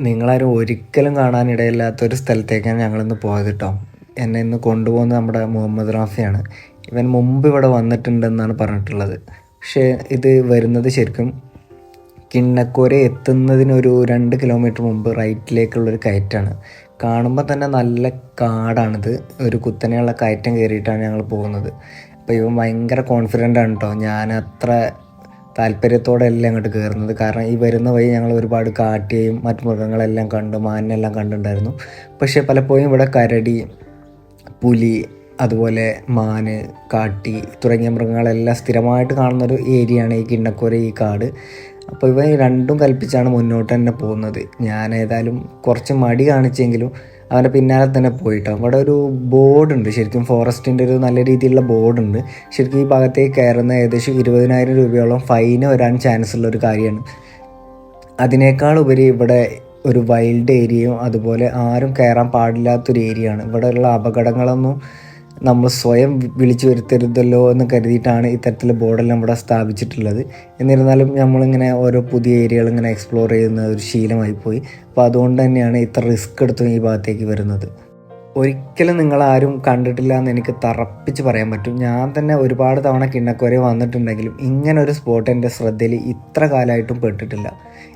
നിങ്ങളാരും ഒരിക്കലും കാണാനിടയില്ലാത്തൊരു സ്ഥലത്തേക്കാണ് ഞങ്ങളിന്ന് പോയത് കേട്ടോ എന്നെ ഇന്ന് കൊണ്ടുപോകുന്നത് നമ്മുടെ മുഹമ്മദ് റാഫിയാണ്. ഇവൻ മുമ്പ് ഇവിടെ വന്നിട്ടുണ്ടെന്നാണ് പറഞ്ഞിട്ടുള്ളത്. പക്ഷേ ഇത് വരുന്നത് ശരിക്കും കിണ്ണക്കോര എത്തുന്നതിനൊരു രണ്ട് കിലോമീറ്റർ മുമ്പ് റൈറ്റിലേക്കുള്ളൊരു കയറ്റാണ്. കാണുമ്പോൾ തന്നെ നല്ല കാടാണിത്. ഒരു കുത്തനെയുള്ള കയറ്റം കയറിയിട്ടാണ് ഞങ്ങൾ പോകുന്നത്. അപ്പോൾ ഇവൻ ഭയങ്കര കോൺഫിഡന്റ് ആണ് കേട്ടോ ഞാൻ അത്ര താല്പര്യത്തോടെ എല്ലാം അങ്ങോട്ട് കയറുന്നത്? കാരണം ഈ വരുന്ന വഴി ഞങ്ങൾ ഒരുപാട് കാട്ടിയും മറ്റു മൃഗങ്ങളെല്ലാം കണ്ടു മാനിനെല്ലാം കണ്ടിട്ടുണ്ടായിരുന്നു. പക്ഷേ പലപ്പോഴും ഇവിടെ കരടി പുലി അതുപോലെ മാന് കാട്ടി തുടങ്ങിയ മൃഗങ്ങളെല്ലാം സ്ഥിരമായിട്ട് കാണുന്നൊരു ഏരിയയാണ് ഈ കിണ്ണക്കോര ഈ കാട്. അപ്പോൾ ഇവ രണ്ടും കൽപ്പിച്ചാണ് മുന്നോട്ട് തന്നെ പോകുന്നത്. ഞാൻ ഏതായാലും കുറച്ച് മടി കാണിച്ചെങ്കിലും അവന്റെ പിന്നാലെ തന്നെ പോയിട്ടോ അവിടെ ഒരു ബോർഡുണ്ട് ശരിക്കും ഫോറസ്റ്റിന്റെ ഒരു നല്ല രീതിയിലുള്ള ബോർഡുണ്ട് ശരിക്കും ഈ ഭാഗത്തേക്ക് കയറുന്ന ഏകദേശം ഇരുപതിനായിരം രൂപയോളം ഫൈന് വരാൻ ചാൻസ് ഉള്ള ഒരു കാര്യമാണ്. അതിനേക്കാൾ ഉപരി ഇവിടെ ഒരു വൈൽഡ് ഏരിയയും അതുപോലെ ആരും കയറാൻ പാടില്ലാത്തൊരു ഏരിയയാണ് ഇവിടെയുള്ള അപകടങ്ങളൊന്നും നമ്മൾ സ്വയം വിളിച്ചു വരുത്തരുതല്ലോ എന്ന് കരുതിയിട്ടാണ് ഇത്തരത്തിൽ ബോർഡെല്ലാം ഇവിടെ സ്ഥാപിച്ചിട്ടുള്ളത്. എന്നിരുന്നാലും നമ്മളിങ്ങനെ ഓരോ പുതിയ ഏരിയകൾ ഇങ്ങനെ എക്സ്പ്ലോർ ചെയ്യുന്ന ഒരു ശീലമായി പോയി അപ്പോൾ അതുകൊണ്ട് തന്നെയാണ് ഇത്ര റിസ്ക് എടുത്തും ഈ ഭാഗത്തേക്ക് വരുന്നത്. ഒരിക്കലും നിങ്ങൾ ആരും കണ്ടിട്ടില്ല എന്ന് എനിക്ക് തറപ്പിച്ച് പറയാൻ പറ്റും. ഞാൻ തന്നെ ഒരുപാട് തവണ കിണ്ണക്കോരെ വന്നിട്ടുണ്ടെങ്കിലും ഇങ്ങനെ ഒരു സ്പോട്ട് എന്റെ ശ്രദ്ധയിൽ ഇത്ര കാലമായിട്ടും പെട്ടിട്ടില്ല.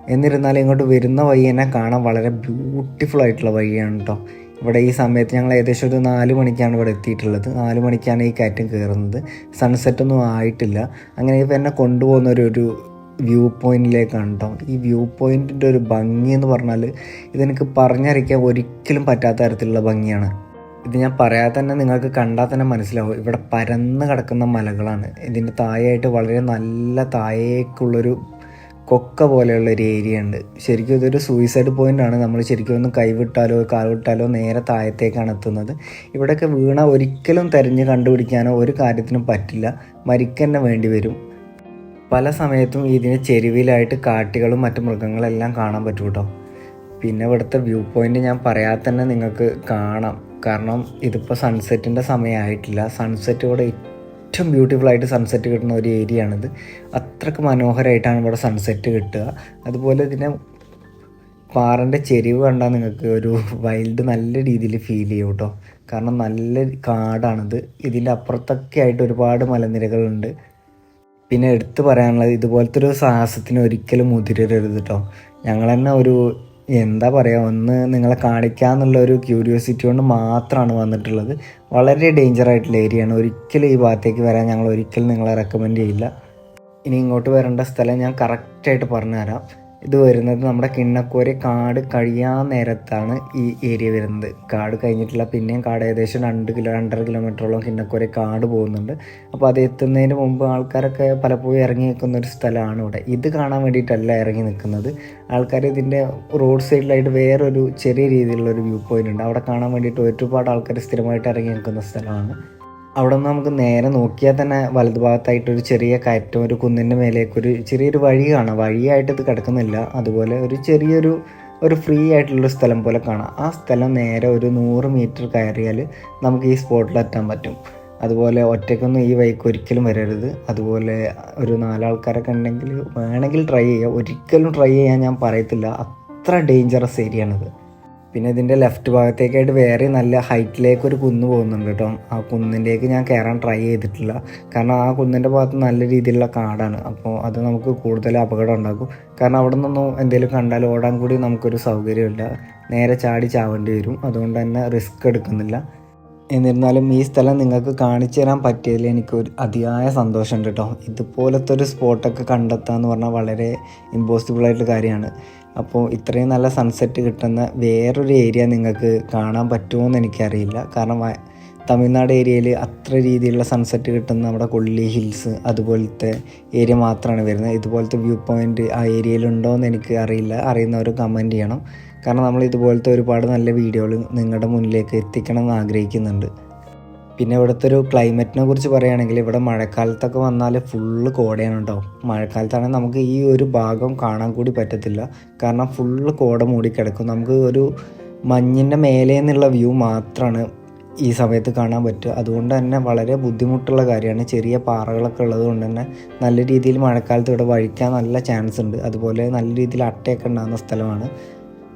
എന്നിരുന്നാലും ഇങ്ങോട്ട് വരുന്ന വഴി തന്നെ കാണാൻ വളരെ ബ്യൂട്ടിഫുൾ ആയിട്ടുള്ള വഴിയാണ് കേട്ടോ ഇവിടെ ഈ സമയത്ത് ഞങ്ങൾ ഏകദേശം ഒരു നാല് മണിക്കാണ് ഇവിടെ എത്തിയിട്ടുള്ളത്. നാല് മണിക്കാണ് ഈ കയറ്റം കയറുന്നത്. സൺസെറ്റൊന്നും ആയിട്ടില്ല. അങ്ങനെ ഇപ്പം എന്നെ കൊണ്ടുപോകുന്ന ഒരു ഒരു വ്യൂ പോയിന്റിലേക്കാണ് കേട്ടോ ഈ വ്യൂ പോയിന്റിന്റെ ഒരു ഭംഗി എന്ന് പറഞ്ഞാൽ ഇതെനിക്ക് പറഞ്ഞറിയിക്കാൻ ഒരിക്കലും പറ്റാത്ത തരത്തിലുള്ള ഭംഗിയാണ്. ഇത് ഞാൻ പറയാതെ തന്നെ നിങ്ങൾക്ക് കണ്ടാൽ തന്നെ മനസ്സിലാവും. ഇവിടെ പരന്ന് കിടക്കുന്ന മലകളാണ്. ഇതിന്റെ താഴെയായിട്ട് വളരെ നല്ല താഴേക്കുള്ളൊരു കൊക്ക പോലെയുള്ള ഒരു ഏരിയ ഉണ്ട്. ശരിക്കും ഇതൊരു സൂയിസൈഡ് പോയിന്റ് ആണ്. നമ്മൾ ശരിക്കും ഒന്ന് കൈവിട്ടാലോ കാൽവിട്ടാലോ നേരെ താഴത്തേക്കാണ് എത്തുന്നത്. ഇവിടെയൊക്കെ വീണ ഒരിക്കലും തെരഞ്ഞ് കണ്ടുപിടിക്കാനോ ഒരു കാര്യത്തിനും പറ്റില്ല. മരിക്കന്നെ വേണ്ടി വരും. പല സമയത്തും ഇതിന് ചെരുവിലായിട്ട് കാട്ടികളും മറ്റു മൃഗങ്ങളെല്ലാം കാണാൻ പറ്റും കേട്ടോ പിന്നെ ഇവിടുത്തെ വ്യൂ പോയിന്റ് ഞാൻ പറയാതെ തന്നെ നിങ്ങൾക്ക് കാണാം. കാരണം ഇതിപ്പോൾ സൺസെറ്റിന്റെ സമയമായിട്ടില്ല. സൺസെറ്റ് ഇവിടെ ഏറ്റവും ബ്യൂട്ടിഫുൾ ആയിട്ട് സൺസെറ്റ് കിട്ടുന്ന ഒരു ഏരിയ ആണിത്. അത്രയ്ക്ക് മനോഹരമായിട്ടാണ് ഇവിടെ സൺസെറ്റ് കിട്ടുക. അതുപോലെ ഇതിനെ പാറന്റെ ചെരിവ് കണ്ടാൽ നിങ്ങൾക്ക് ഒരു വൈൽഡ് നല്ല രീതിയിൽ ഫീൽ ചെയ്യും കേട്ടോ. കാരണം നല്ല കാടാണിത്. ഇതിന്റെ അപ്പുറത്തൊക്കെ ആയിട്ട് ഒരുപാട് മലനിരകളുണ്ട്. പിന്നെ എടുത്തു പറയാനുള്ളത് ഇതുപോലത്തെ ഒരു സാഹസത്തിന് ഒരിക്കലും മുതിരരുത് കേട്ടോ. ഞങ്ങൾ തന്നെ ഒരു എന്താ പറയുക ഒന്ന് നിങ്ങളെ കാണിക്കാന്നുള്ള ഒരു ക്യൂരിയോസിറ്റി കൊണ്ട് മാത്രമാണ് വന്നിട്ടുള്ളത്. വളരെ ഡേഞ്ചർ ആയിട്ടുള്ള ഏരിയയാണ് ഒരിക്കലും ഈ ഭാഗത്തേക്ക് വരാൻ ഞങ്ങൾ ഒരിക്കലും നിങ്ങളെ റെക്കമെൻഡ് ചെയ്യില്ല. ഇനി ഇങ്ങോട്ട് വരേണ്ട സ്ഥലം ഞാൻ കറക്റ്റായിട്ട് പറഞ്ഞുതരാം. ഇത് വരുന്നത് നമ്മുടെ കിണ്ണക്കോരി കാട് കഴിയാൻ നേരത്താണ് ഈ ഏരിയ വരുന്നത്. കാട് കഴിഞ്ഞിട്ടുള്ള പിന്നെയും കാട് ഏകദേശം രണ്ട് കിലോ രണ്ടര കിലോമീറ്ററോളം കിണ്ണക്കോരി കാട് പോകുന്നുണ്ട്. അപ്പോൾ അത് എത്തുന്നതിന് മുമ്പ് ആൾക്കാരൊക്കെ പലപ്പോഴും ഇറങ്ങി നിൽക്കുന്ന ഒരു സ്ഥലമാണ് ഇവിടെ. ഇത് കാണാൻ വേണ്ടിയിട്ടല്ല ഇറങ്ങി നിൽക്കുന്നത്. ആൾക്കാർ ഇതിന്റെ റോഡ് സൈഡിലായിട്ട് വേറൊരു ചെറിയ രീതിയിലുള്ള ഒരു വ്യൂ പോയിന്റ് ഉണ്ട്. അവിടെ കാണാൻ വേണ്ടിയിട്ട് ഒരുപാട് ആൾക്കാർ സ്ഥിരമായിട്ട് ഇറങ്ങി നിൽക്കുന്ന സ്ഥലമാണ്. അവിടെ നിന്ന് നമുക്ക് നേരെ നോക്കിയാൽ തന്നെ വലതുഭാഗത്തായിട്ട് ഒരു ചെറിയ കയറ്റം ഒരു കുന്നിന്റെ മേലേക്ക് ഒരു ചെറിയൊരു വഴി കാണാം. വഴിയായിട്ട് ഇത് കിടക്കുന്നില്ല. അതുപോലെ ഒരു ചെറിയൊരു ഒരു ഫ്രീ ആയിട്ടുള്ളൊരു സ്ഥലം പോലെ കാണാം. ആ സ്ഥലം നേരെ ഒരു നൂറ് മീറ്റർ കയറിയാൽ നമുക്ക് ഈ സ്പോട്ടിൽ എത്താൻ പറ്റും. അതുപോലെ ഒറ്റയ്ക്കൊന്നും ഈ വഴിക്ക് ഒരിക്കലും വരരുത്. അതുപോലെ ഒരു നാലാൾക്കാരൊക്കെ ഉണ്ടെങ്കിൽ വേണമെങ്കിൽ ട്രൈ ചെയ്യുക ഒരിക്കലും ട്രൈ ചെയ്യാൻ ഞാൻ പറയത്തില്ല. അത്ര ഡേഞ്ചറസ് ഏരിയ ആണിത്. പിന്നെ ഇതിന്റെ ലെഫ്റ്റ് ഭാഗത്തേക്കായിട്ട് വേറെ നല്ല ഹൈറ്റിലേക്ക് ഒരു കുന്ന് പോകുന്നുണ്ട് കേട്ടോ. ആ കുന്നിന്റേക്ക് ഞാൻ കയറാൻ ട്രൈ ചെയ്തിട്ടില്ല. കാരണം ആ കുന്നിന്റെ ഭാഗത്ത് നല്ല രീതിയിലുള്ള കാടാണ്. അപ്പോൾ അത് നമുക്ക് കൂടുതൽ അപകടം ഉണ്ടാക്കും. കാരണം അവിടെ നിന്നൊന്നും എന്തെങ്കിലും കണ്ടാൽ ഓടാൻ കൂടി നമുക്കൊരു സൗകര്യമില്ല. നേരെ ചാടി ചാവേണ്ടി വരും. അതുകൊണ്ട് തന്നെ റിസ്ക് എടുക്കുന്നില്ല. എന്നിരുന്നാലും ഈ സ്ഥലം നിങ്ങൾക്ക് കാണിച്ചു തരാൻ പറ്റിയതിൽ എനിക്ക് ഒരു അതിയായ സന്തോഷമുണ്ട് കേട്ടോ. ഇതുപോലത്തെ ഒരു സ്പോട്ടൊക്കെ കണ്ടെത്തുക എന്ന് പറഞ്ഞാൽ വളരെ ഇമ്പോസിബിൾ ആയിട്ടുള്ള കാര്യമാണ്. അപ്പോൾ ഇത്രയും നല്ല സൺസെറ്റ് കിട്ടുന്ന വേറൊരു ഏരിയ നിങ്ങൾക്ക് കാണാൻ പറ്റുമോ എന്ന് എനിക്കറിയില്ല. കാരണം തമിഴ്നാട് ഏരിയയിൽ അത്ര രീതിയിലുള്ള സൺസെറ്റ് കിട്ടുന്ന നമ്മുടെ കൊള്ളി ഹിൽസ് അതുപോലത്തെ ഏരിയ മാത്രമാണ് വരുന്നത്. ഇതുപോലത്തെ വ്യൂ പോയിന്റ് ആ ഏരിയയിലുണ്ടോ എന്ന് എനിക്ക് അറിയില്ല. അറിയുന്നവർ കമന്റ് ചെയ്യണം. കാരണം നമ്മൾ ഇതുപോലത്തെ ഒരുപാട് നല്ല വീഡിയോകൾ നിങ്ങളുടെ മുന്നിലേക്ക് എത്തിക്കണം എന്ന് ആഗ്രഹിക്കുന്നുണ്ട്. പിന്നെ ഇവിടുത്തെ ഒരു ക്ലൈമറ്റിനെ കുറിച്ച് പറയുകയാണെങ്കിൽ ഇവിടെ മഴക്കാലത്തൊക്കെ വന്നാൽ ഫുള്ള് കോടയാണ് കേട്ടോ. മഴക്കാലത്താണെങ്കിൽ നമുക്ക് ഈ ഒരു ഭാഗം കാണാൻ കൂടി പറ്റത്തില്ല. കാരണം ഫുള്ള് കോട മൂടിക്കിടക്കും. നമുക്ക് ഒരു മഞ്ഞിന്റെ മേലെ നിന്നുള്ള വ്യൂ മാത്രമാണ് ഈ സമയത്ത് കാണാൻ പറ്റുക. അതുകൊണ്ട് തന്നെ വളരെ ബുദ്ധിമുട്ടുള്ള കാര്യമാണ്. ചെറിയ പാറകളൊക്കെ ഉള്ളത് കൊണ്ട് തന്നെ നല്ല രീതിയിൽ മഴക്കാലത്ത് ഇവിടെ വഴിക്കാൻ നല്ല ചാൻസ് ഉണ്ട്. അതുപോലെ നല്ല രീതിയിൽ അട്ടയൊക്കെ ഉണ്ടാകുന്ന സ്ഥലമാണ്.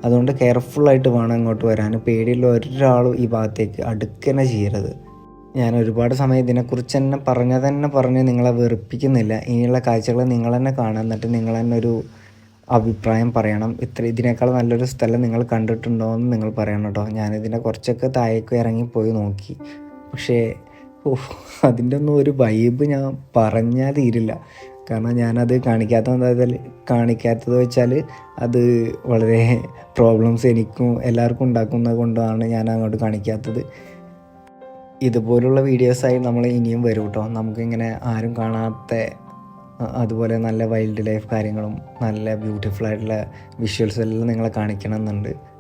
അതുകൊണ്ട് കെയർഫുള്ളായിട്ട് വേണം ഇങ്ങോട്ട് വരാൻ. പേടിയുള്ള ഒരാളും ഈ ഭാഗത്തേക്ക് അടുക്കനെ ചെയ്യരുത്. ഞാൻ ഒരുപാട് സമയം ഇതിനെക്കുറിച്ച് തന്നെ പറഞ്ഞ തന്നെ പറഞ്ഞ് നിങ്ങളെ വെറുപ്പിക്കുന്നില്ല. ഇനിയുള്ള കാഴ്ചകൾ നിങ്ങൾ തന്നെ കാണുക. എന്നിട്ട് നിങ്ങൾ തന്നെ ഒരു അഭിപ്രായം പറയണം. ഇത്ര ഇതിനേക്കാൾ നല്ലൊരു സ്ഥലം നിങ്ങൾ കണ്ടിട്ടുണ്ടോ എന്ന് നിങ്ങൾ പറയണം കേട്ടോ. ഞാനിതിനെ കുറച്ചൊക്കെ താഴേക്ക് ഇറങ്ങി പോയി നോക്കി. പക്ഷേ ഓ അതിന്റെ ഒന്നും ഒരു വൈബ് ഞാൻ പറഞ്ഞാൽ തീരില്ല. കാരണം ഞാനത് കാണിക്കാത്തത് എന്താ കാണിക്കാത്തത് വെച്ചാൽ അത് വളരെ പ്രോബ്ലംസ് എനിക്കും എല്ലാവർക്കും ഉണ്ടാക്കുന്നത് കൊണ്ടാണ് ഞാൻ അങ്ങോട്ട് കാണിക്കാത്തത്. ഇതുപോലുള്ള വീഡിയോസായി നമ്മൾ ഇനിയും വരും കേട്ടോ നമുക്കിങ്ങനെ ആരും കാണാത്ത അതുപോലെ നല്ല വൈൽഡ് ലൈഫ് കാര്യങ്ങളും നല്ല ബ്യൂട്ടിഫുൾ ആയിട്ടുള്ള വിഷ്വൽസ് എല്ലാം നിങ്ങളെ കാണിക്കണം എന്നുണ്ട്